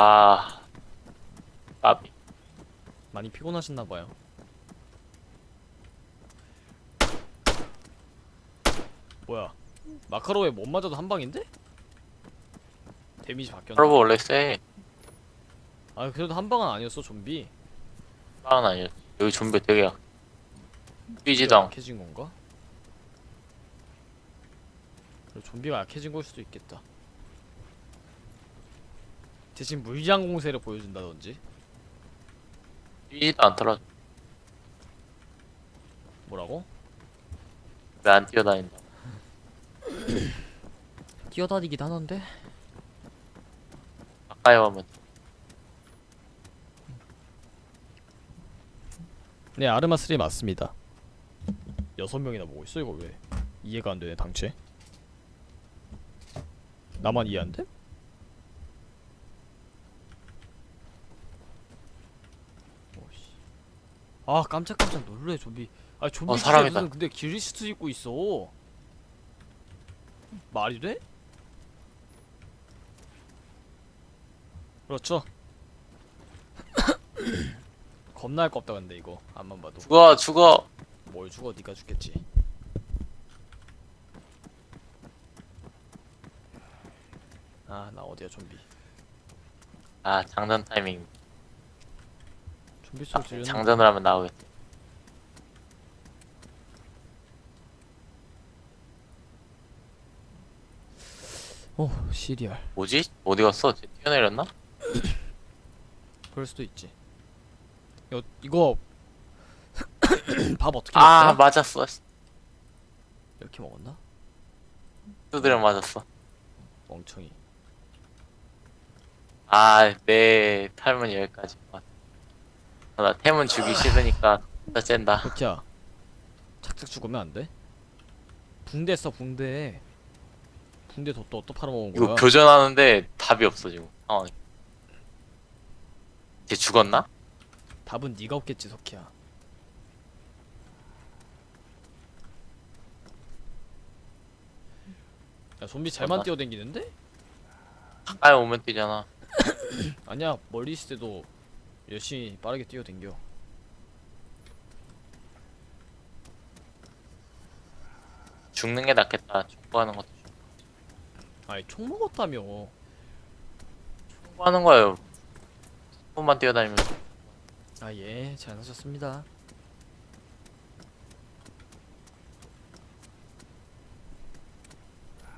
아, 까비. 많이 피곤하셨나 봐요 뭐야 마카로에 못 맞아도 한 방인데? 데미지 바뀌었나? 프로브 원래 세. 아 그래도 한 방은 아니었어 좀비 빵은 아니었지. 여기 좀비 되게 약. 않고. 약해진 건가? 좀비가 약해진 걸 수도 있겠다 대신 물량 공세를 보여준다든지 뛰지도 않더라. 뭐라고? 왜 안 뛰어다닌다. 뛰어다니긴 하는데 가까이 오면 네 아르마 3 맞습니다 여섯 명이나 보고 있어 이거 왜 이해가 안 되네 당최 나만 이해 안 돼? 오씨. 아 깜짝깜짝 놀래 좀비 아 좀비 어, 사람이다. 무슨 근데 기리스트 입고 있어 말이 돼? 그렇죠 겁나 할 거 없다 근데 이거 앞만 봐도 죽어, 죽어. 뭘 죽어 니가 죽겠지 아 나 어디야 좀비 아, 장전 타이밍. 좀비 소리 들렸나? 장전을 하면 나오겠다. 오 시리얼 뭐지? 어디 갔어? 쟤 뛰어내렸나? 그럴 수도 있지 여, 이거 밥 어떻게 아, 먹더라? 맞았어. 이렇게 먹었나? 두드려 맞았어. 멍청이 아, 내 탈문 여기까지. 아, 나 태문 주기 싫으니까 나 쨘다. 덕기야 착착 죽으면 안 돼? 붕대 써 붕대 붕대 덧도 어떠 팔아먹은 이거 거야? 교전하는데 답이 없어 지금 상황이. 쟤 죽었나? 답은 네가 없겠지 석희야 야 좀비 잘만 맞나? 뛰어댕기는데? 가까이 오면 뛰잖아. 아니야 멀리 있을 때도 열심히 빠르게 뛰어댕겨 죽는 게 낫겠다. 축구하는 것도. 아니 총 먹었다며 축구하는 거예요. 조금만 뛰어다니면서. 아예 잘하셨습니다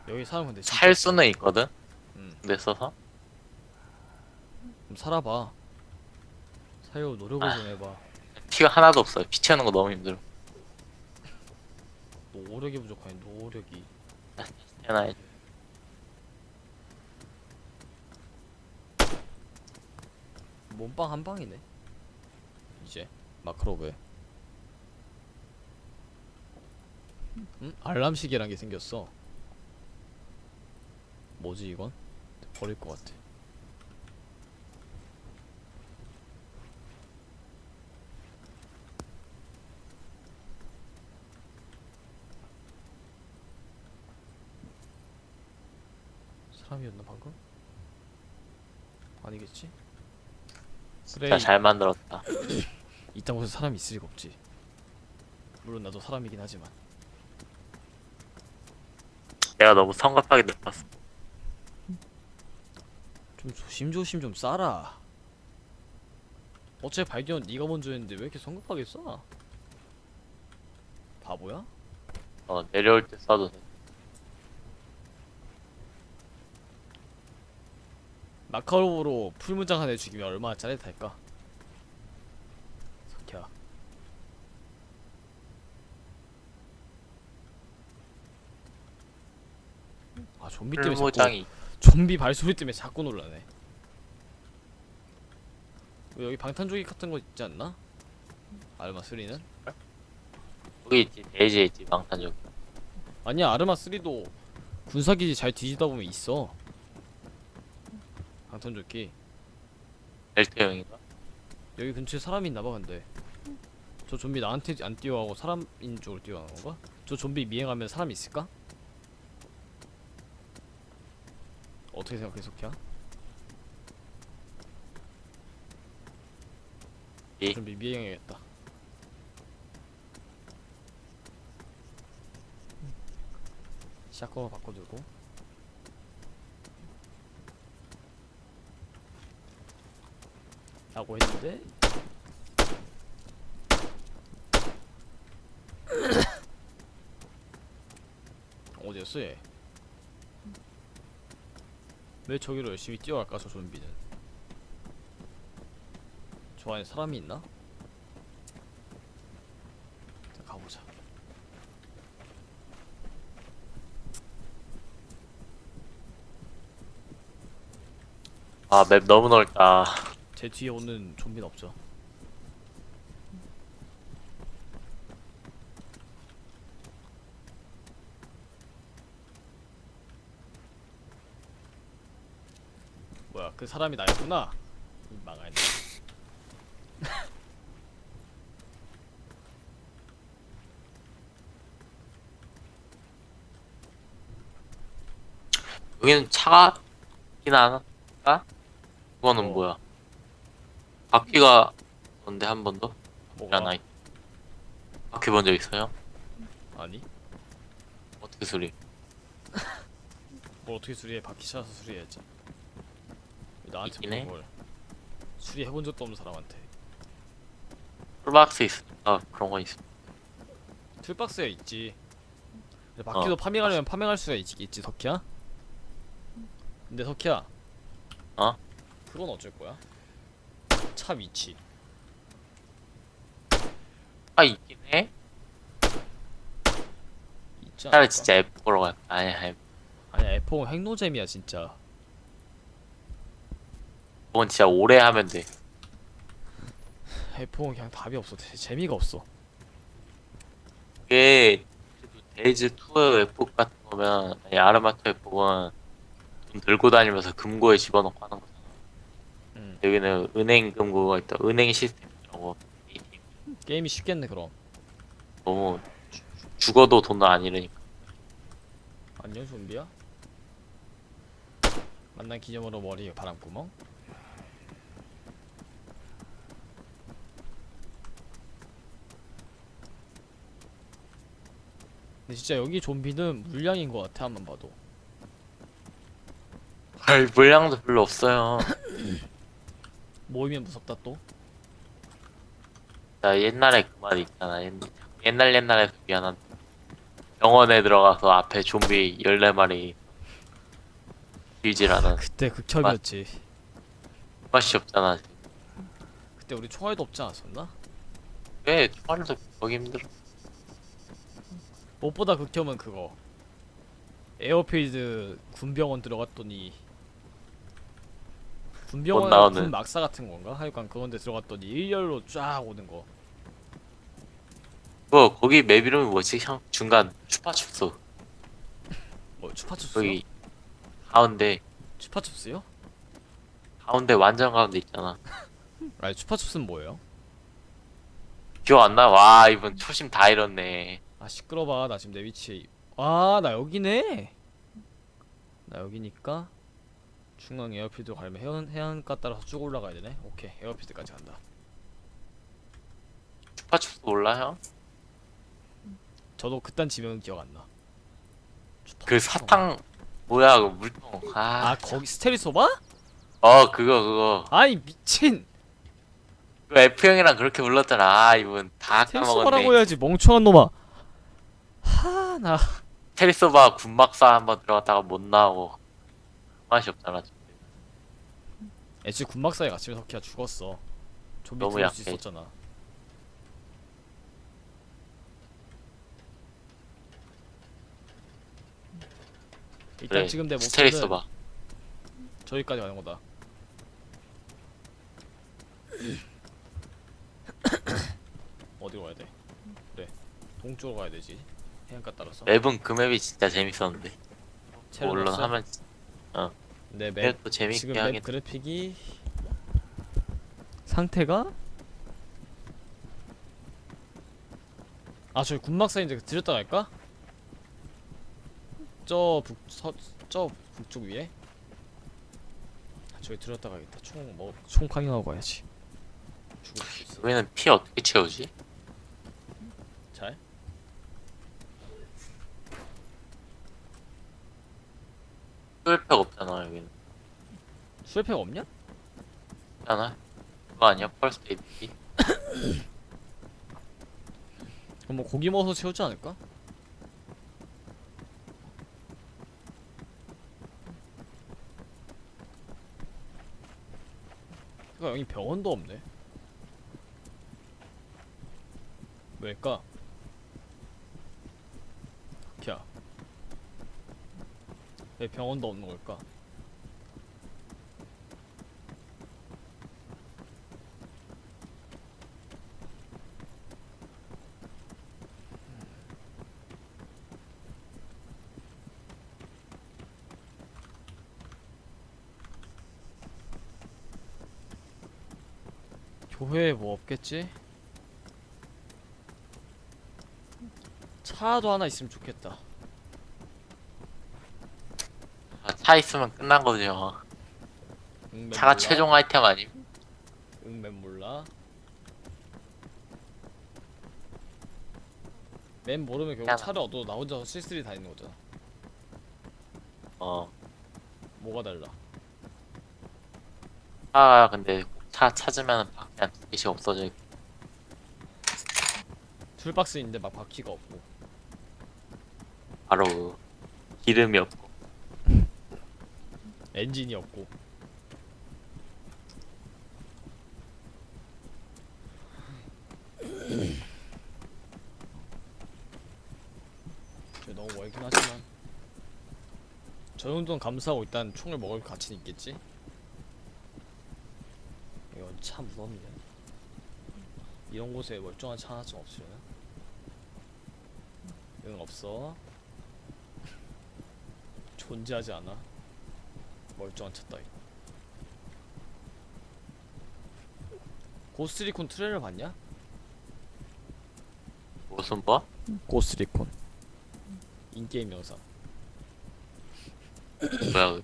여기 사람 근데 진짜 살 수는 있거든. 음, 근데 써서 좀 살아봐 사요 노력을 아. 좀 해봐 피가 하나도 없어요. 피 채우는 거 너무 힘들어. 노력이 부족하니 노력이 태어나야지. 몸빵 한 방이네 이제 마크로브에 음? 알람 시계란 게 생겼어 뭐지 이건? 버릴 것 같아 사람이었나 방금? 아니겠지? 진짜 잘 만들었다. 이딴 곳에 사람이 있을 리가 없지. 물론 나도 사람이긴 하지만. 내가 너무 성급하게 느꼈어. 좀 조심조심 좀 싸라. 어째 발견 네가 먼저 했는데 왜 이렇게 성급하게 쏴? 바보야? 어, 내려올 때 써도 돼. 마카로브로 풀문장 하나 죽이면 얼마나 짜릿할까? 석야. 아 좀비 때문에 자꾸 풀무장이 좀비 발소리 때문에 자꾸 놀라네. 왜 여기 방탄조기 같은 거 있지 않나? 아르마 3는? 거기 있지. 대지에 있지. 방탄적. 아니야 아르마 3도 군사기지 잘 뒤지다 보면 있어. 방탄조끼 델타형인가? 여기 근처에 사람이 있나봐 근데 저 좀비 나한테 안 뛰어가고 사람인 쪽으로 뛰어가는 건가? 저 좀비 미행하면 사람이 있을까? 어떻게 생각해 속혀? 예. 좀비 미행해야겠다 샷건을 바꿔주고 라고 했는데 어디였어 얘? 왜 저기로 열심히 뛰어갈까 저 좀비는 저 안에 사람이 있나? 자 가보자 아 맵 너무 넓다 제 뒤에 오는 좀비는 없죠. 뭐야 그 사람이 나였구나. 망했네 여기는 차가 있긴 않을까? 그거는 어. 뭐야 바퀴가 뭔데 한 번도? 뭐가? 하나 바퀴 본 적 있어요? 아니. 어떻게 소리? 뭘 어떻게 수리해? 바퀴 찾아서 수리해야지. 왜 나한테 있긴 해. 물어볼. 수리해본 적도 없는 사람한테. 풀박스 있으니까 그런 건 있어. 툴박스에 있지. 근데 바퀴도 파밍하려면 파밍할 수가 있, 있지 석희야? 근데 석희야. 어? 그건 어쩔 거야 차 위치 아 있긴 해? 있지 않을까? 차라리 진짜 F 보러 갈까? 아니야 F 아니야 F4 핵노잼이야 진짜 그건 진짜 오래 하면 돼 F4는 그냥 답이 없어 재- 재미가 없어 그게 데이즈 2 F 같은 거면 아니 아르마토 F는 돈 들고 다니면서 금고에 집어넣고 하는 음. 여기는 은행 금고가 있다. 은행 시스템이라고 게임이 쉽겠네 그럼. 너무 죽- 죽어도 돈을 안 잃으니까. 안녕 좀비야? 만난 기념으로 머리에 바람구멍? 근데 진짜 여기 좀비는 물량인 것 같아 한번 봐도. 아이 물량도 별로 없어요 모이면 무섭다 또. 나 옛날에 그 말 있잖아. 옛- 옛날 옛날에서 미안한데 병원에 들어가서 앞에 좀비 14마리 뒤지라는 그때 극혐이었지. 맛이 없잖아. 그때 우리 총알도 없지 않았었나? 왜? 총알도 보기 힘들어. 무엇보다 극혐은 그거. 에어필드 군병원 들어갔더니 군병원 나오는- 군 막사 같은 건가? 하여간 그런데 들어갔더니 일렬로 쫙 오는 거 그거 거기 맵 이름이 뭐지 형 중간 추파춥스 뭐 추파춥스요? 거기 가운데 추파춥스요? 가운데 완전 가운데 있잖아 아니 추파춥스는 뭐예요? 기억 안 나? 와 이분 초심 다 잃었네 아 시끄러봐 나 지금 내 위치에 아 나 여기네 나 여기니까 중앙 에어필드 가려면 해안, 해안가 따라서 쭉 올라가야 되네. 오케이 에어필드까지 간다. 추파춥스 몰라 형? 저도 그딴 지명은 기억 안나. 그 사탕 뭐야 그 물통. 아 아, 거기 스테리소바? 어 그거 그거. 아니 미친! 그 F 형이랑 그렇게 불렀잖아. 아 이분 다 스테리소바라고 까먹었네. 해야지 멍청한 놈아. 하나. 테리소바 군막사 한번 들어갔다가 못 나오고 맛이 없잖아 애초에 군막사에 갇히면 석희가 죽었어. 좀비 너무 들어올 수 약해. 있었잖아. 일단 그래 지금 내 목표는 스테리소바 저기까지 가는 거다. 어디로 가야 돼? 그래 동쪽으로 가야 되지. 해안가 따라서. 맵은 그 맵이 진짜 재밌었는데. 물론 없어? 하면 내 맵, 맵도 지금 재밌게 맵 하긴 그래픽이 상태가? 아 저기 군막사인데 들였다 갈까? 저 북, 서, 저 북쪽 위에? 아, 저기 들었다 가겠다. 총, 뭐, 총 강행하고 가야지. 죽을 수 있어. 여기는 피 어떻게 채우지? 잘? 수혈팩 없잖아 여기는 수혈팩 없냐? 있잖아 그거 아니야? 펄스 에이드 그럼 뭐 고기 먹어서 채우지 않을까? 그니까 여기 병원도 없네 왜일까? 야. 왜 병원도 없는 걸까? 교회에 뭐 없겠지? 차도 하나 있으면 좋겠다. 아, 차 있으면 끝난 거죠 응, 맨 차가 몰라. 최종 아이템 아님? 응, 맨 몰라. 맨 모르면 결국 그냥- 차를 얻어 나 혼자서 쓸쓸히 다니는 거잖아. 어 뭐가 달라? 차 근데 차 찾으면 밖에 한두 개씩 없어져 있고 툴박스 있는데 막 바퀴가 없고. 바로 그 기름이 없고 엔진이 없고. 저 너무 멀긴 하지만 저 정도는 감수하고 일단 총을 먹을 가치는 있겠지? 이건 참 무섭네 이런 곳에 멀쩡한 차 하나쯤 없으려나? 응 없어 존재하지 않아 멀쩡한 차 따위 고스리콘 트레일러 봤냐? 무슨 뭐? 고스리콘. 인게임 영상. 뭐야 그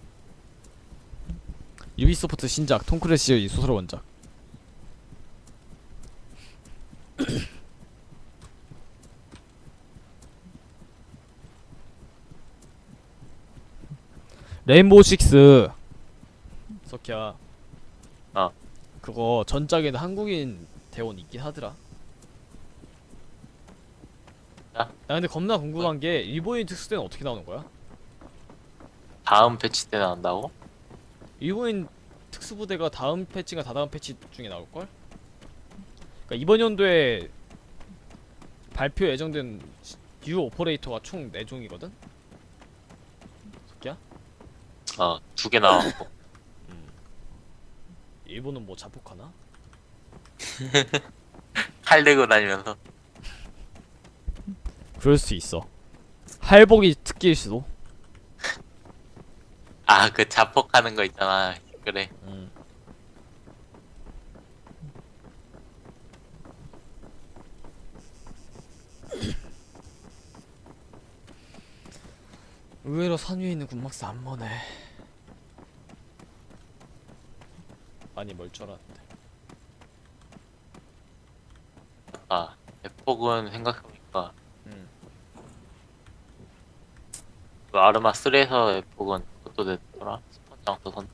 유비소프트 신작 톰 크래시의 소설 원작 레인보우 식스 석희야 어. 그거 전작에는 한국인 대원 있긴 하더라 야? 야 근데 겁나 궁금한 게 일본인 특수대는 어떻게 나오는 거야? 다음 패치 때 나온다고? 일본인 특수부대가 다음 패치가 다다음 패치 중에 나올걸? 그러니까 이번 연도에 발표 예정된 시- 유 오퍼레이터가 총 4종이거든? 새끼야? 어두 개 나왔고. 일본은 뭐 자폭하나? 칼 들고 다니면서. 그럴 수 있어. 할복이 특기일 수도. 아 그 자폭하는 거 있잖아. 그래. 음. 의외로 산 위에 있는 군막스 안 머네 많이 멀쩡한데. 아 대폭은 생각해보니까 음. 그 아르마 3에서 대폭은 그것도 됐더라? 스펀장터 선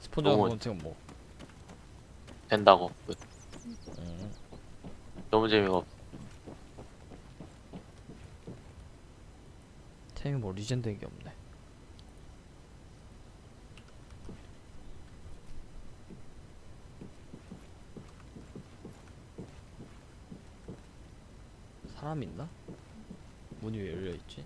스폰저 너무- 선택은 뭐? 된다고. 그 음. 너무 재미가 없어. 템이 뭐 리젠드 게 없네 사람 있나? 문이 왜 열려 있지?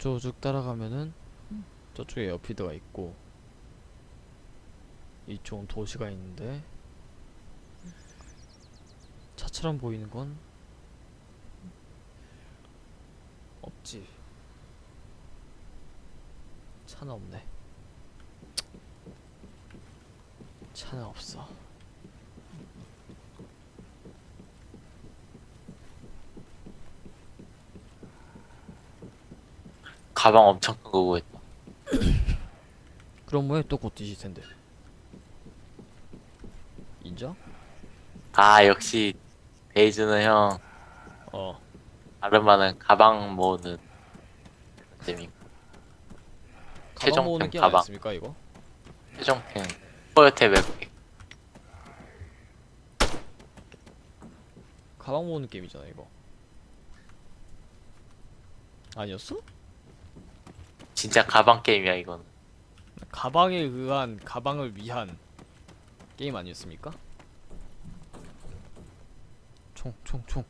저쪽 쭉 따라가면은 저쪽에 에어피드가 있고 이쪽은 도시가 있는데 차처럼 보이는 건 없지. 차는 없네. 차는 없어. 가방 엄청 큰 거 구했다. 그럼 뭐해 또 곧 뒤질 텐데. 인정? 아 역시 베이즈는 형 어. 아르마는 가방 모으는 재미. 가방 최종템 모으는 게임 가방. 아니었습니까 이거? 최종템 포여태 웹팩. 가방 모으는 게임이잖아 이거. 아니었어? 진짜 가방 게임이야 이건. 가방에 의한 가방을 위한 게임 아니었습니까? 총, 총, 총.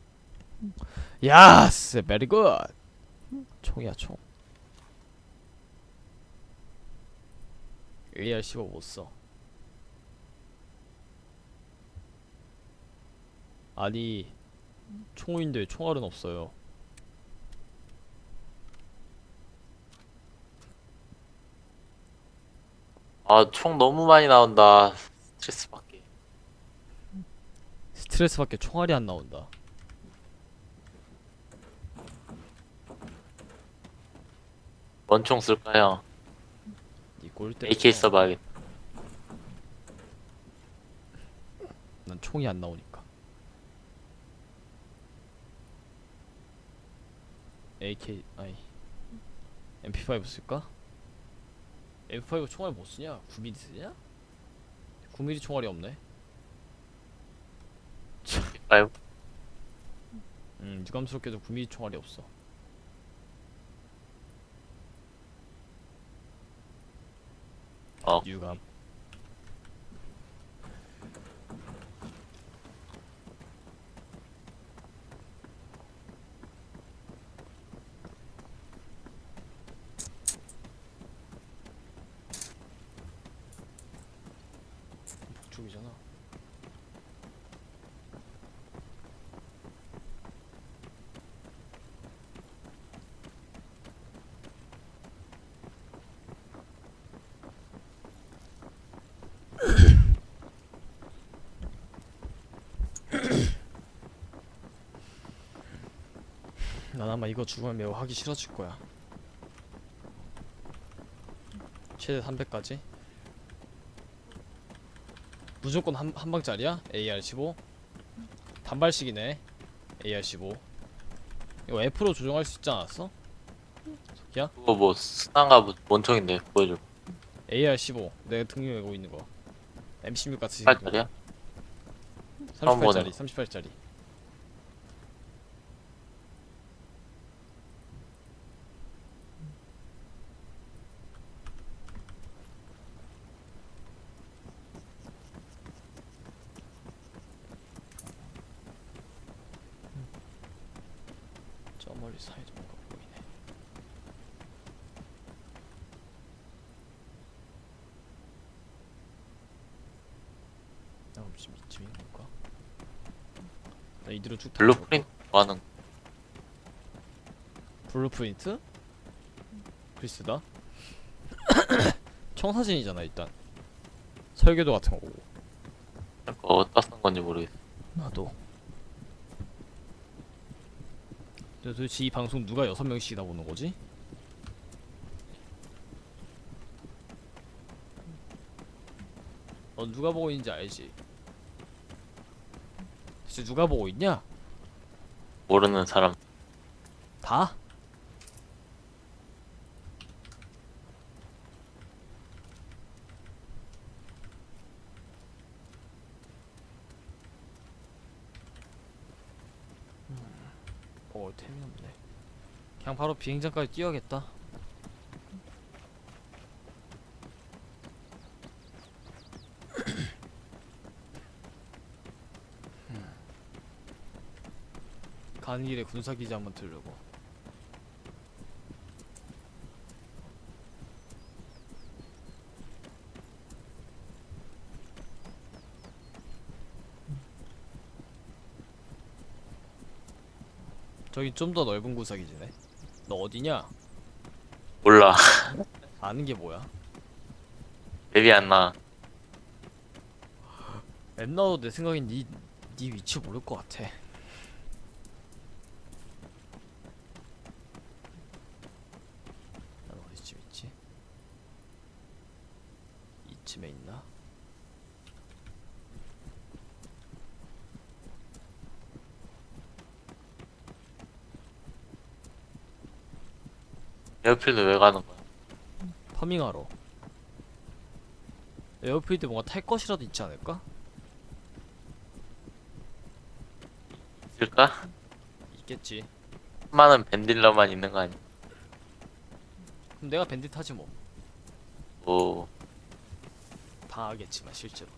야스, 베리 굿. 총이야 총. AR15 못 써. 아니 총인데 총알은 없어요. 아 총 너무 많이 나온다. 스트레스 받게. 스트레스 밖에 총알이 안 나온다. 뭔 총 쓸까요? 이꼴 때. AK 써봐야겠다. 난 총이 안 나오니까. AK 아니 MP5 쓸까? MP5 총알 못 쓰냐? 9mm 쓰냐? 9mm 총알이 없네. 아유 음, 유감스럽게도 9mm 총알이 없어. 어 유감. 북쪽이잖아. 난 아마 이거 죽으면 매우 하기 싫어질 거야. 최대 300까지. 무조건 한, 한 방짜리야? AR15? 단발식이네. AR15. 이거 F로 조정할 수 있지 않았어? 석기야? 그거 뭐 스나가 뭐- 뭔 총인데 보여줘. AR15. 내가 등에 메고 있는 거. M16 같이 생긴 거. 8짜리야? 처음 보네. 38짜리, 38짜리. 저 멀리 사이드 뭔가 보이네. 나 지금 이쯤인 건가? 나 이대로 쭉 달려볼까? 블루프린트 뭐하는 블루프린트? 글쎄다 청사진이잖아 일단 설계도 같은 거고 거 어디다 쓴 건지 모르겠어. 나도 근데 도대체 이 방송 누가 여섯 명씩이나 보는 거지? 어 누가 보고 있는지 알지? 대체 누가 보고 있냐? 모르는 사람. 다? 어, 템이 없네. 그냥 바로 비행장까지 뛰어야겠다. 가는 길에 군사기지 한번 들르고. 저기 좀 더 넓은 구석이지네. 너 어디냐? 몰라. 아는 게 뭐야? 맵이 안 나. 앱 나도 내 생각엔 니, 니 위치 모를 것 같아. 난 어디쯤 있지? 이쯤에 있나? 에어필드 왜 가는 거야? 파밍하러. 에어필드 뭔가 탈 것이라도 있지 않을까? 있을까? 있겠지. 수많은 밴딜러만 있는 거 아니야? 그럼 내가 밴디 타지 뭐. 오. 당하겠지만 실제로.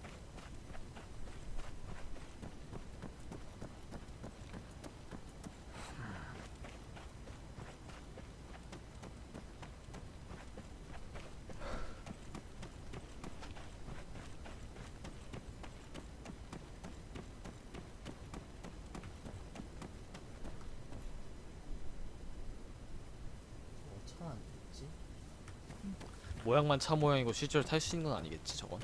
모양만 차 모양이고 실제로 탈 수 있는 건 아니겠지 저건.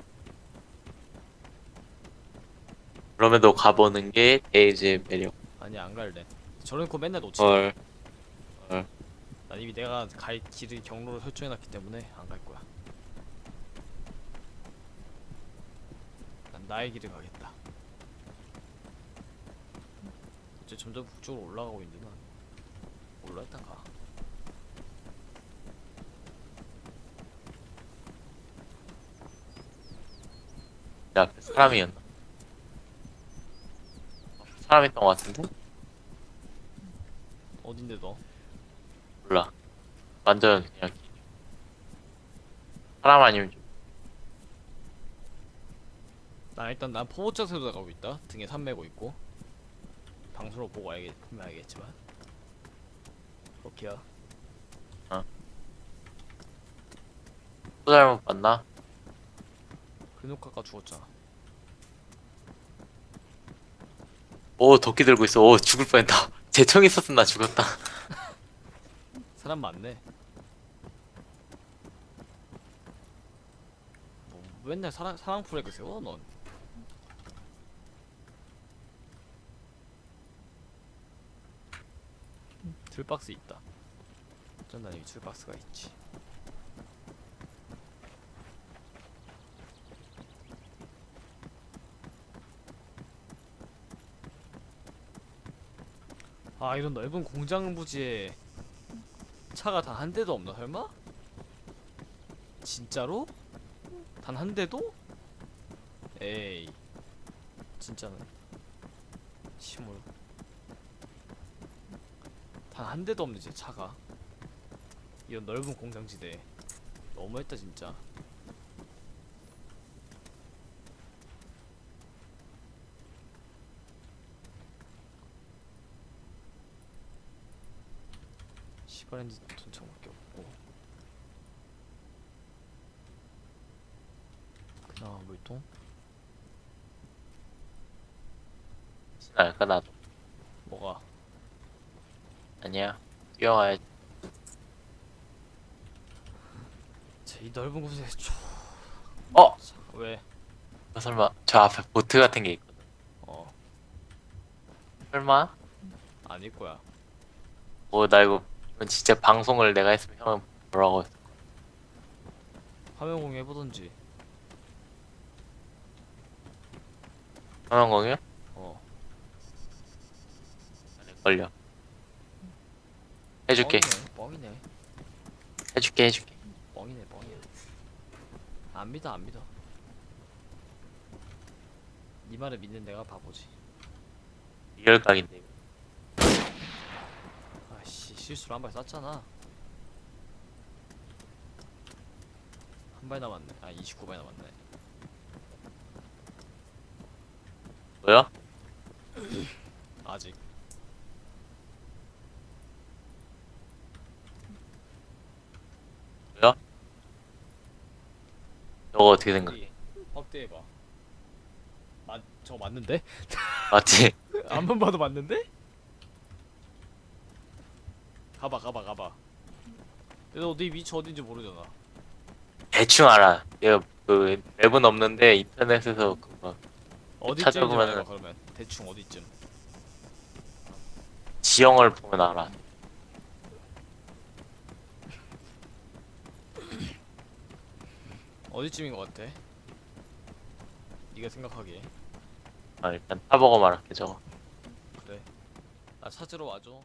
그럼에도 가보는 게 데이지의 매력. 아니 안 갈래. 저런 거 맨날 놓치. 헐. 난 이미 내가 갈 길을 경로를 설정해놨기 때문에 안 갈 거야. 난 나의 길을 가겠다. 이제 점점 북쪽으로 올라가고 있는데 난 올라 일단 가. 내 앞에 사람이었나? 사람 있던 것 같은데? 어딘데 너? 몰라. 완전 그냥 기- 사람 아니면 좀 나 일단 난 포보 자세로 가고 있다. 등에 산 메고 있고. 방송으로 보고 보면 알겠지만. 오케이야. 또 잘못 봤나? 그노카가 죽었잖아. 오 도끼 들고 있어. 오 죽을 뻔했다. 제총 있었으면 나 죽었다. 사람 많네. 뭐 맨날 사랑 사랑 프레그 세워 넌. 툴박스 있다. 어쩐다 여기 툴박스가 있지. 아 이런 넓은 공장 부지에 차가 단 한 대도 없나 설마? 진짜로? 단 한 대도? 에이 진짜는 시물 단한 대도 없네 제 차가 이런 넓은 공장지대에 너무했다 진짜 시바렌지 돈창밖에 없고 그나마 물통? 신할까 나도. 뭐가? 아니야. 뛰어와야 제이 넓은 곳에 초... 어? 자, 왜? 어, 설마 저 앞에 보트 같은 게 있거든. 어 설마? 아닐 거야 오나 이거 이건 진짜 방송을 내가 했으면 형은 뭐라고 했어. 화면 공유 해보던지 화면 공유? 어 걸려. 해줄게. 뻥이네 뻥이네 해줄게 해줄게. 뻥이네 뻥이야 안 믿어 안 믿어 네 말을 믿는 내가 바보지 리얼 각인데 이거. 아씨 실수로 한 발 쐈잖아 한 발 남았네 아 29발 남았네 뭐야? 아직 뭐야? 저거 어떻게? 여기 확대해봐 맞 저거 맞는데? 맞지? 안만 봐도 맞는데? 가봐 가봐 가봐 너네 위치 어딘지 모르잖아 대충 알아. 얘가 그 맵은 없는데 인터넷에서 그막 어디쯤인지 찾아보면은- 그러면 대충 어디쯤 지형을 보면 알아. 어디쯤인 것 같아? 네가 생각하기에 아, 일단 타보고 말할게 저거. 그래 나 찾으러 와줘